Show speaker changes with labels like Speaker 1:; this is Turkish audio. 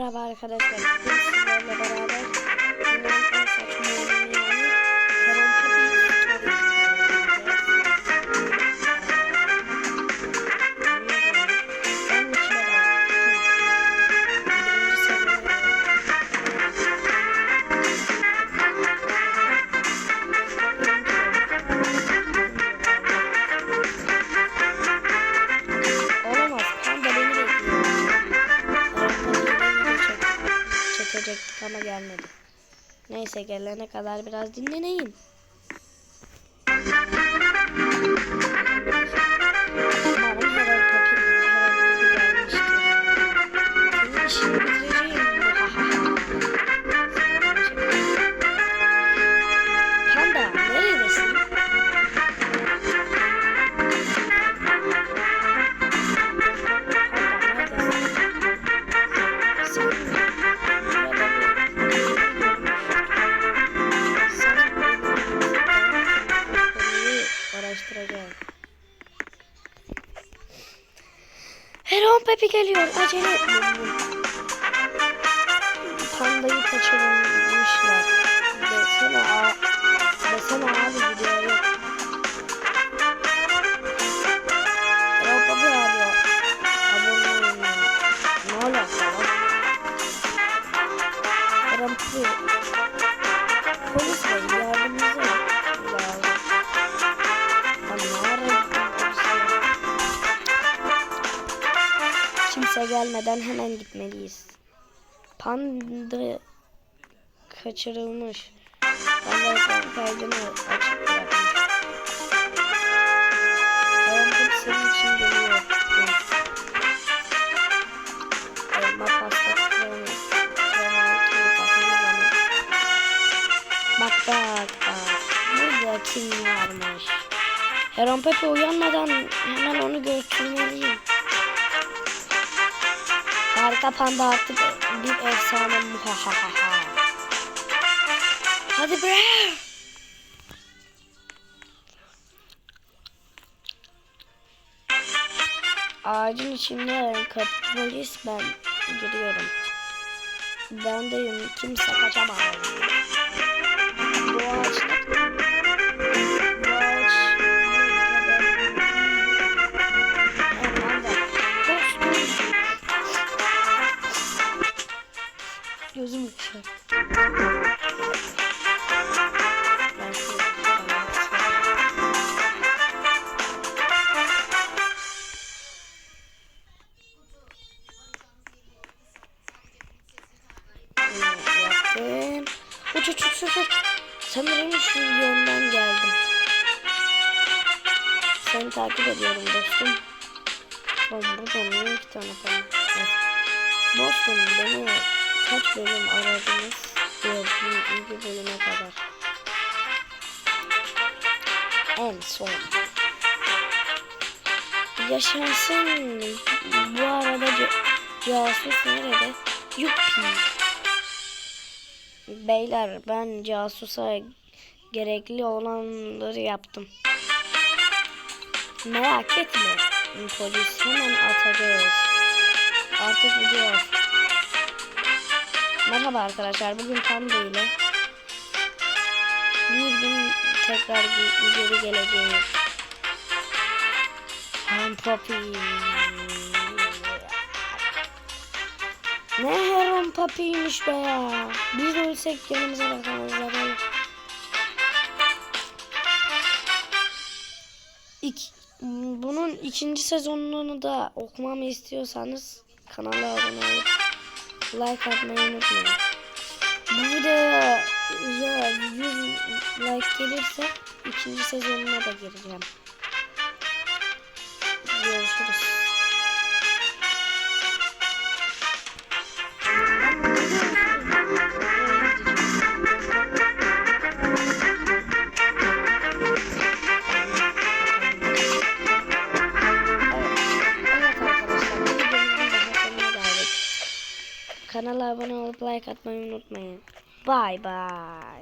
Speaker 1: Merhaba arkadaşlar. Bugün sizlerle beraber dünyanın en saçma Neyse gelene kadar biraz dinleneyim. Heron Pepe geliyor. Acele etmeliyim. Pandayı kaçırmışlar. Desene, a desene abi video yok. Heron Pepe arıyor. Abone olun. Ne alaka lan? Heron Pepe. Kimse gelmeden hemen gitmeliyiz. Panda kaçırılmış. Panda kaydını açık bırakmış. Ayağım senin için geliyor. Elma pasta bana. Bak bak bak. Burada kim varmış? Heron Pepe uyanmadan hemen onu götürmeliyim. Harika panda artık bir efsane muhahaha. Hadi bre. Ağacın içinde polis ben giriyorum. Bendeyim kimse kaçamaz. Gözüm uçuyor. Ben yaptım. Uç uç uç. Sanırım şu yönden geldim. Seni takip ediyorum dostum. Oğlum burada niye iki tane falan? Dostum beni kaç bölüm aradınız? Dördüncü bölüme kadar. En son. Yaşasın. Bu arada ca- casus nerede? Yuppi. Beyler ben casusa gerekli olanları yaptım. Merak etme. Polis hemen atacağız. Artık gidiyor. Merhaba arkadaşlar. Bugün Panda ile bir gün tekrar ge- geri geleceğiz. Hem Poppy. Ne Heron Poppy'ymiş be ya. Biz ölsek yanımıza bakamazlar. İk, bunun ikinci sezonunu da okumamı istiyorsanız kanala abone olup like atmayı unutmayın. Bu videoya ya 100 like gelirse ikinci sezonuna da gireceğim. Görüşürüz. Kanala abone olup like atmayı unutmayın. Bye bye.